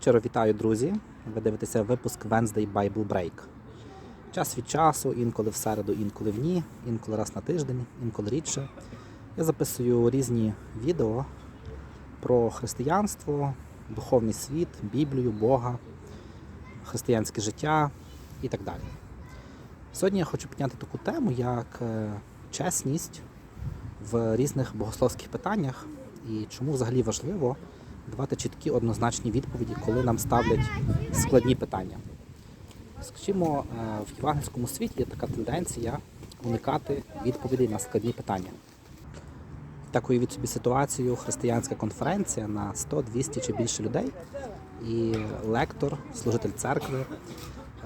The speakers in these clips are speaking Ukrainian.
Щиро вітаю, друзі! Ви дивитеся випуск Wednesday Bible Break. Час від часу, інколи в середу, інколи в ні, інколи раз на тиждень, інколи рідше. Я записую різні відео про християнство, духовний світ, Біблію, Бога, християнське життя і так далі. Сьогодні я хочу підняти таку тему, як е, чесність в різних богословських питаннях і чому взагалі важливо давати чіткі однозначні відповіді, коли нам ставлять складні питання. Скажімо, е, в євангельському світі є така тенденція уникати відповідей на складні питання. Так уявіть собі ситуацію, християнська конференція на 100, 200 чи більше людей, і лектор, служитель церкви, е,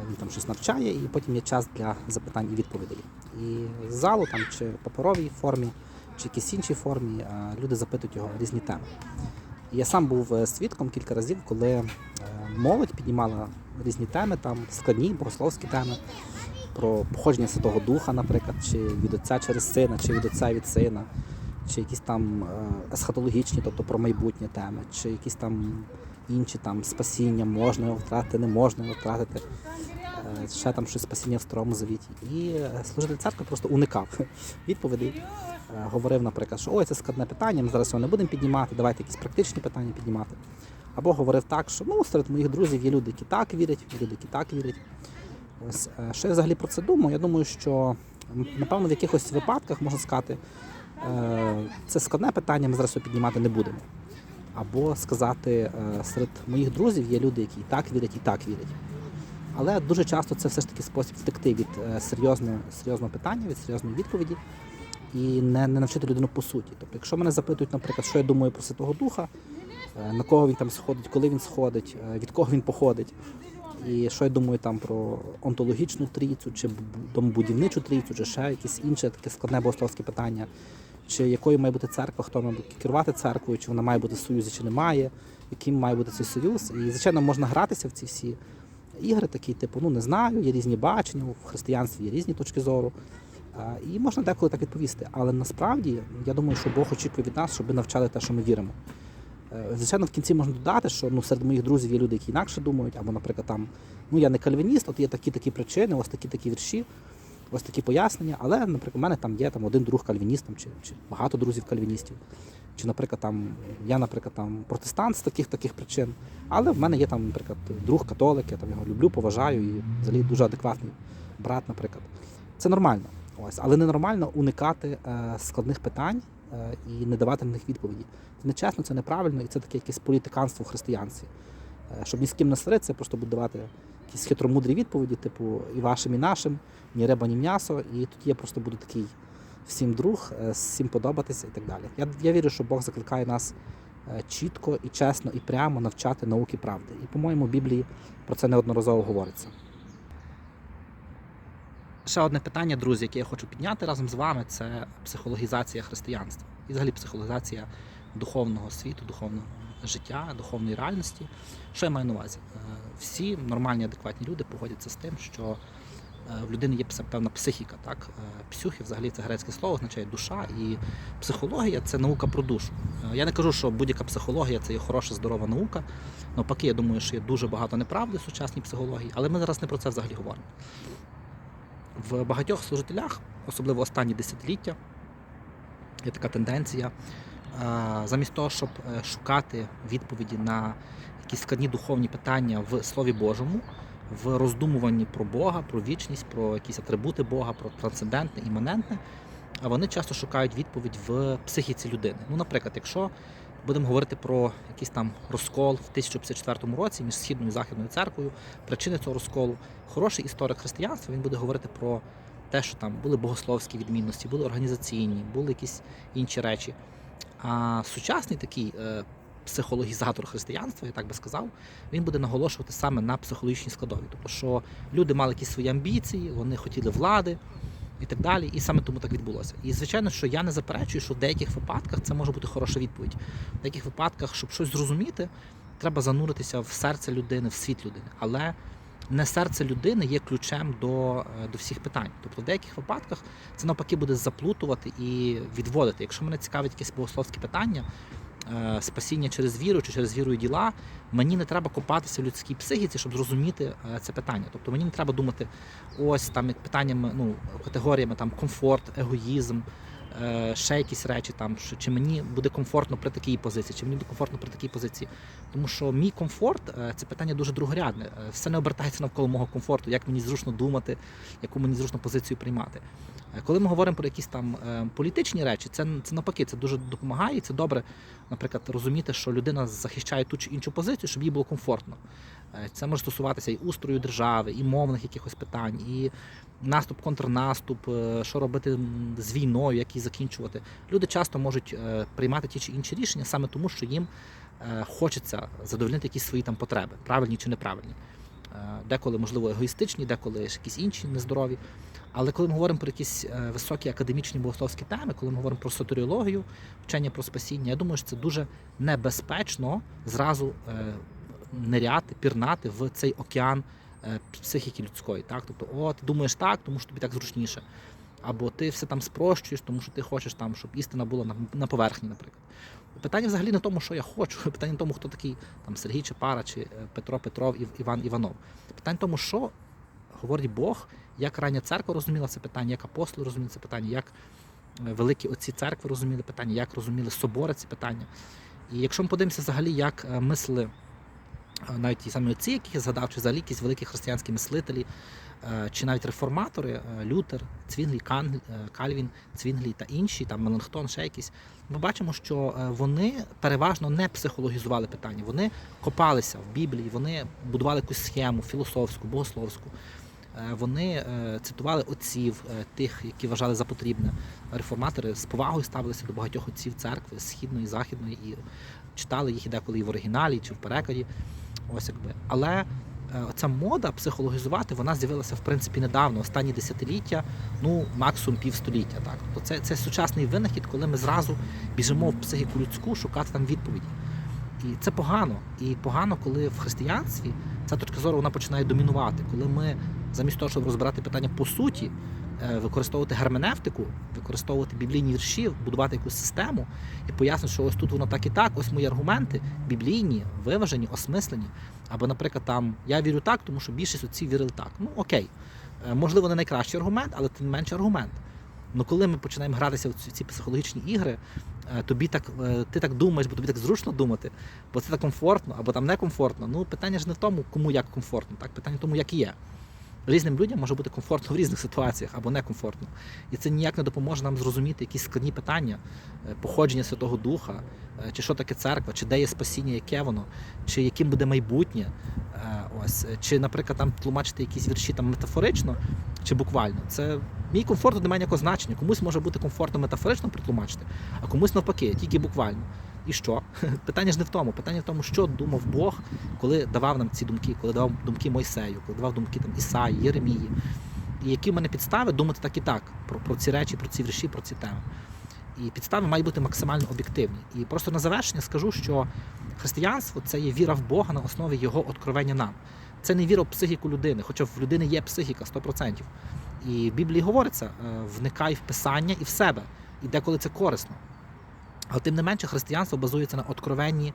він там щось навчає, і потім є час для запитань і відповідей. І з залу там чи в паперовій формі, чи якійсь іншій формі е, люди запитують його різні теми. Я сам був е, свідком кілька разів, коли е, молодь піднімала різні теми, там складні богословські теми про походження Святого Духа, наприклад, чи від отця через сина, чи від отця від сина, чи якісь там е, есхатологічні, тобто про майбутнє теми, чи якісь там інші там спасіння, можна його втратити, не можна його втратити. Ще там щось спасіння в старому завіті. І е, служитель церкви просто уникав відповідей. Говорив, наприклад, що ой, це складне питання, ми зараз його не будемо піднімати, давайте якісь практичні питання піднімати. Або говорив так, що ну, серед моїх друзів є люди, які так вірять, люди, які так вірять. Ось е, що я взагалі про це думаю? Я думаю, що напевно в якихось випадках можна сказати, е, це складне питання, ми зараз його піднімати не будемо. Або сказати, серед моїх друзів є люди, які і так вірять, і так вірять. Але дуже часто це все ж таки спосіб втекти від е, серйозного, серйозного питання, від серйозної відповіді і не, не навчити людину по суті. Тобто, якщо мене запитують, наприклад, що я думаю про Святого Духа, е, на кого він там сходить, коли він сходить, е, від кого він походить, і що я думаю там про онтологічну трійцю, чи бу- домобудівничу трійцю, чи ще якесь інше таке складне богословське питання, чи якою має бути церква, хто має керувати церквою, чи вона має бути в союзі, чи немає, яким має бути цей союз. І, звичайно, можна гратися в ці всі ігри, такі, типу, ну не знаю, є різні бачення, в християнстві є різні точки зору. І можна деколи так відповісти. Але насправді я думаю, що Бог очікує від нас, щоб ми навчали те, що ми віримо. Е, Звичайно, в кінці можна додати, що ну, серед моїх друзів є люди, які інакше думають, або, наприклад, там, ну я не кальвініст, от є такі такі причини, ось такі такі вірші, ось такі пояснення. Але, наприклад, у мене там є там один друг кальвініст, чи, чи багато друзів кальвіністів. Чи, наприклад, там я, наприклад, там протестант з таких таких причин. Але в мене є там, наприклад, друг католик, я там його люблю, поважаю і взагалі дуже адекватний брат, наприклад. Це нормально. Ось, але ненормально уникати е, складних питань е, і не давати на них відповіді. Це нечесно, це неправильно, і це таке якесь політиканство в християнстві. Е, щоб ні з ким не сваритися, просто буде давати якісь хитромудрі відповіді, типу і вашим, і нашим, ні риба, ні м'ясо. І тоді я просто буду такий всім друг, е, всім подобатися і так далі. Я, я вірю, що Бог закликає нас е, чітко і чесно і прямо навчати науки правди. І, по-моєму, в Біблії про це неодноразово говориться. Ще одне питання, друзі, яке я хочу підняти разом з вами, це психологізація християнства. І взагалі психологізація духовного світу, духовного життя, духовної реальності. Що я маю на увазі? Е, Всі нормальні, адекватні люди погодяться з тим, що в людини є певна психіка. Так? Е, Псюхи, взагалі, це грецьке слово, означає душа, і психологія це наука про душу. Е, Я не кажу, що будь-яка психологія це є хороша, здорова наука. Навпаки, я думаю, що є дуже багато неправди в сучасній психології, але ми зараз не про це взагалі говоримо. В багатьох служителях, особливо останні десятиліття, є така тенденція. е, Замість того, щоб е, шукати відповіді на якісь складні духовні питання в Слові Божому, в роздумуванні про Бога, про вічність, про якісь атрибути Бога, про трансцендентне, іманентне, а вони часто шукають відповідь в психіці людини. Ну, наприклад, якщо будемо говорити про якийсь там розкол в 1054 році між східною і західною церквою, причини цього розколу, хороший історик християнства він буде говорити про те, що там були богословські відмінності, були організаційні, були якісь інші речі. А сучасний такий е, психологізатор християнства, я так би сказав, він буде наголошувати саме на психологічній складові. Тобто, що люди мали якісь свої амбіції, вони хотіли влади і так далі, і саме тому так відбулося. І звичайно, що я не заперечую, що в деяких випадках це може бути хороша відповідь. В деяких випадках, щоб щось зрозуміти, треба зануритися в серце людини, в світ людини. Але не серце людини є ключем до, е, до всіх питань. Тобто в деяких випадках це навпаки буде заплутувати і відводити. Якщо мене цікавить якесь богословське питання, спасіння через віру чи через віру і діла, мені не треба копатися в людській психіці, щоб зрозуміти е, це питання. Тобто мені не треба думати ось там питаннями, ну категоріями там комфорт, егоїзм. Е, Ще якісь речі, там що чи мені буде комфортно при такій позиції, чи мені буде комфортно при такій позиції. Тому що мій комфорт е, це питання дуже другорядне. Е, Все не обертається навколо мого комфорту, як мені зручно думати, яку мені зручно позицію приймати. Коли ми говоримо про якісь там політичні речі, це, це навпаки, це дуже допомагає. Це добре, наприклад, розуміти, що людина захищає ту чи іншу позицію, щоб їй було комфортно. Е, Це може стосуватися і устрою держави, і мовних якихось питань, і наступ, контрнаступ, е, що робити з війною, як її закінчувати. Люди часто можуть е, приймати ті чи інші рішення саме тому, що їм хочеться задовольнити якісь свої там потреби, правильні чи неправильні. Деколи, можливо, егоїстичні, деколи якісь інші нездорові. Але коли ми говоримо про якісь високі академічні богословські теми, коли ми говоримо про сотеріологію, вчення про спасіння, я думаю, що це дуже небезпечно зразу ниряти, пірнати в цей океан е, психіки людської. Так? Тобто, о, ти думаєш так, тому що тобі так зручніше. Або ти все там спрощуєш, тому що ти хочеш там, щоб істина була на, поверхні, наприклад. Питання взагалі не тому, що я хочу, питання в тому, хто такий там Сергій Чепара чи е, Петро Петров, Ів- Іван Іванов. Питання в тому, що говорить Бог, як рання церква розуміла це питання, як апостоли розуміли це питання, як е, великі отці церкви розуміли питання, як розуміли собори ці питання. І якщо ми подивимося взагалі, як мислили е, навіть ті самі отці, яких я згадав, чи взагалі якісь великі християнські мислителі, е, чи навіть реформатори, е, Лютер, Цвінглі, е, Кальвін, Цвінглі та інші, там Меланхтон, ще якісь, ми бачимо, що вони переважно не психологізували питання. Вони копалися в Біблії, вони будували якусь схему філософську, богословську. Вони цитували отців, тих, які вважали за потрібне. Реформатори з повагою ставилися до багатьох отців церкви східної, західної і читали їх і деколи і в оригіналі, чи в перекладі. Ось якби. Але е, ця мода психологізувати вона з'явилася в принципі недавно, останні десятиліття, ну максимум півстоліття. Так, тобто це, це сучасний винахід, коли ми зразу біжимо в психіку людську шукати там відповіді. І це погано. І погано, коли в християнстві ця точка зору вона починає домінувати, коли ми замість того, щоб розбирати питання по суті, е, використовувати герменевтику, використовувати біблійні вірші, будувати якусь систему і пояснити, що ось тут воно так і так, ось мої аргументи біблійні, виважені, осмислені. Або, наприклад, там я вірю так, тому що більшість отців вірили так. Ну окей, Е, можливо, не найкращий аргумент, але тим менше аргумент. Ну коли ми починаємо гратися в ці, психологічні ігри, е, тобі так, ти так думаєш, бо тобі так зручно думати, бо це так комфортно, або там некомфортно. Ну питання ж не в тому, кому як комфортно, так питання в тому, як є. Різним людям може бути комфортно в різних ситуаціях або некомфортно. І це ніяк не допоможе нам зрозуміти якісь складні питання е, походження Святого Духа, е, чи що таке церква, чи де є спасіння, яке воно, чи яким буде майбутнє. Е, Ось, чи, наприклад, там тлумачити якісь вірші там метафорично чи буквально. Це мій комфорт не має ніякого значення. Комусь може бути комфортно метафорично притлумачити, а комусь навпаки, тільки буквально. І що? Питання ж не в тому. Питання в тому, що думав Бог, коли давав нам ці думки, коли давав думки Мойсею, коли давав думки там Ісаї, Єремії. І які в мене підстави думати так і так про, про ці речі, про ці вірші, про ці теми. І підстави мають бути максимально об'єктивні. І просто на завершення скажу, що християнство це є віра в Бога на основі Його откровення нам. Це не віра в психіку людини, хоча в людини є психіка 100%. І в Біблії говориться: е, вникай в писання і в себе. І деколи це корисно. Але тим не менше, християнство базується на откровенні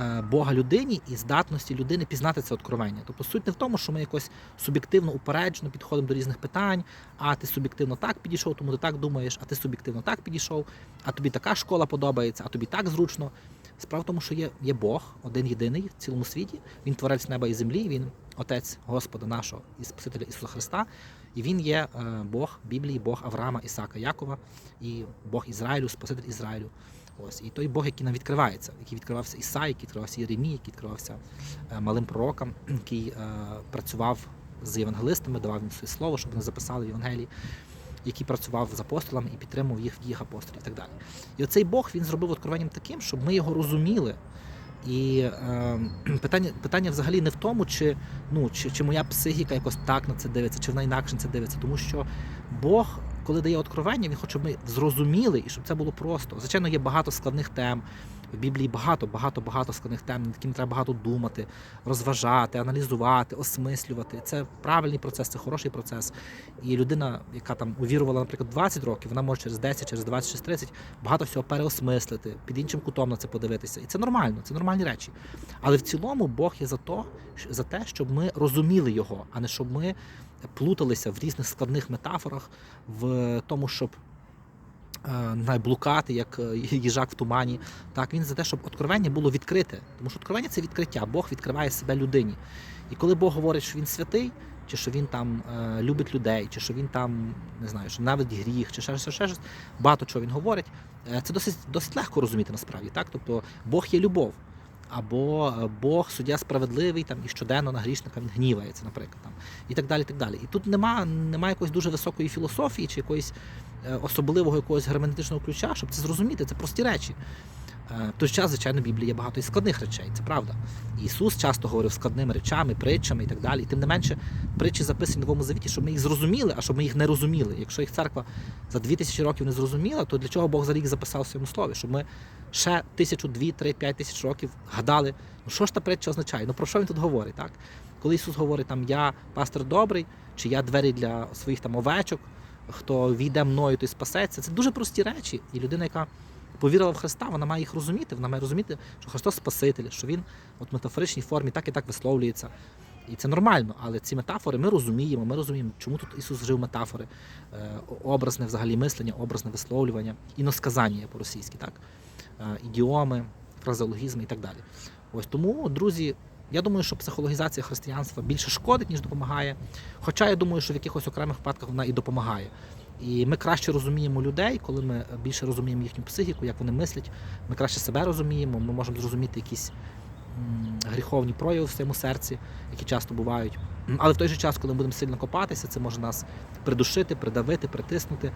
е, Бога людині і здатності людини пізнати це откровення. Тобто суть не в тому, що ми якось суб'єктивно упереджено підходимо до різних питань, а ти суб'єктивно так підійшов, тому ти так думаєш, а ти суб'єктивно так підійшов, а тобі така школа подобається, а тобі так зручно. Справа в тому, що є, є Бог, один єдиний в цілому світі. Він творець неба і землі, він отець Господа нашого і Спасителя Ісуса Христа. І він є е, Бог Біблії, Бог Авраама, Ісака, Якова і Бог Ізраїлю, Спаситель Ізраїлю. Ось і той Бог, який нам відкривається, який відкривався Ісаї, який відкривався Єремії, який відкривався е, малим пророкам, який е, працював з євангелистами, давав їм своє слово, щоб вони записали в Євангелії, який працював з апостолами і підтримував їх в діях апостолів і так далі. І оцей Бог він зробив откровенням таким, щоб ми його розуміли. І е, питання, питання взагалі не в тому, чи, ну, чи, чи моя психіка якось так на це дивиться, чи вона інакше на це дивиться, тому що Бог, коли дає откровення, він хоче, щоб ми зрозуміли і щоб це було просто. Звичайно, є багато складних тем. В Біблії багато, багато, багато складних тем, над якими треба багато думати, розважати, аналізувати, осмислювати. Це правильний процес, це хороший процес. І людина, яка там увірувала, наприклад, 20 років, вона може через 10, через 20, через 30 багато всього переосмислити, під іншим кутом на це подивитися. І це нормально, це нормальні речі. Але в цілому Бог є за то, за те, щоб ми розуміли його, а не щоб ми плуталися в різних складних метафорах, в тому, щоб не блукати, як е, їжак в тумані. Так, він за те, щоб откровення було відкрите. Тому що откровення це відкриття. Бог відкриває себе людині. І коли Бог говорить, що він святий, чи що він там е, любить людей, чи що він там не знаю, що навіть гріх, чи ще щось, ще багато чого він говорить, е, це досить, досить легко розуміти насправді. Так? Тобто Бог є любов. Або е, Бог суддя справедливий там і щоденно на грішника він гнівається, наприклад, там і так далі. Так далі. І тут нема, нема якоїсь дуже високої філософії чи якоїсь е, особливого якогось герменевтичного ключа, щоб це зрозуміти. Це прості речі. Е, В той час, звичайно, в Біблії є багато і складних речей, це правда. Ісус часто говорив складними речами, притчами і так далі. І тим не менше, притчі записані в Новому Завіті, щоб ми їх зрозуміли, а щоб ми їх не розуміли. Якщо їх церква за дві тисячі років не зрозуміла, то для чого Бог за рік записав в своєму слові? Щоб ми ще тисячу, дві, три, п'ять тисяч років гадали, ну що ж та притча означає? Ну про що він тут говорить? Так? Коли Ісус говорить, там я пастор добрий, чи я двері для своїх там овечок, хто війде мною, той спасеться. Це дуже прості речі. І людина, яка повірила в Христа, вона має їх розуміти. Вона має розуміти, що Христос Спаситель, що Він от в метафоричній формі так і так висловлюється. І це нормально, але ці метафори ми розуміємо. Ми розуміємо, чому тут Ісус вжив метафори, е, образне взагалі мислення, образне висловлювання, іносказання по-російськи, так? Е, ідіоми, фразеологізми і так далі. Ось тому, друзі, я думаю, що психологізація християнства більше шкодить, ніж допомагає. Хоча я думаю, що в якихось окремих випадках вона і допомагає. І ми краще розуміємо людей, коли ми більше розуміємо їхню психіку, як вони мислять. Ми краще себе розуміємо, ми можемо зрозуміти якісь гріховні прояви в своєму серці, які часто бувають. Але в той же час, коли ми будемо сильно копатися, це може нас придушити, придавити, притиснути.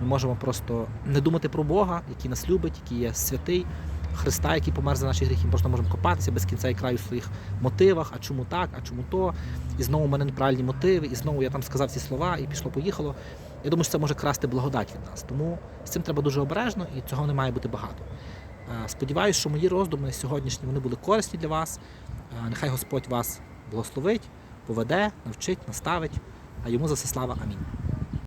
Ми можемо просто не думати про Бога, який нас любить, який є святий, Христа, який помер за наші гріхи. Ми просто можемо копатися без кінця і краю в своїх мотивах, а чому так, а чому то. І знову в мене неправильні мотиви, і знову я там сказав ці слова, і пішло-поїхало. Я думаю, що це може красти благодать від нас. Тому з цим треба дуже обережно і цього не має бути багато. Е, Сподіваюсь, що мої роздуми сьогоднішні вони були корисні для вас. Е, Нехай Господь вас благословить, поведе, навчить, наставить, а йому за все слава. Амінь.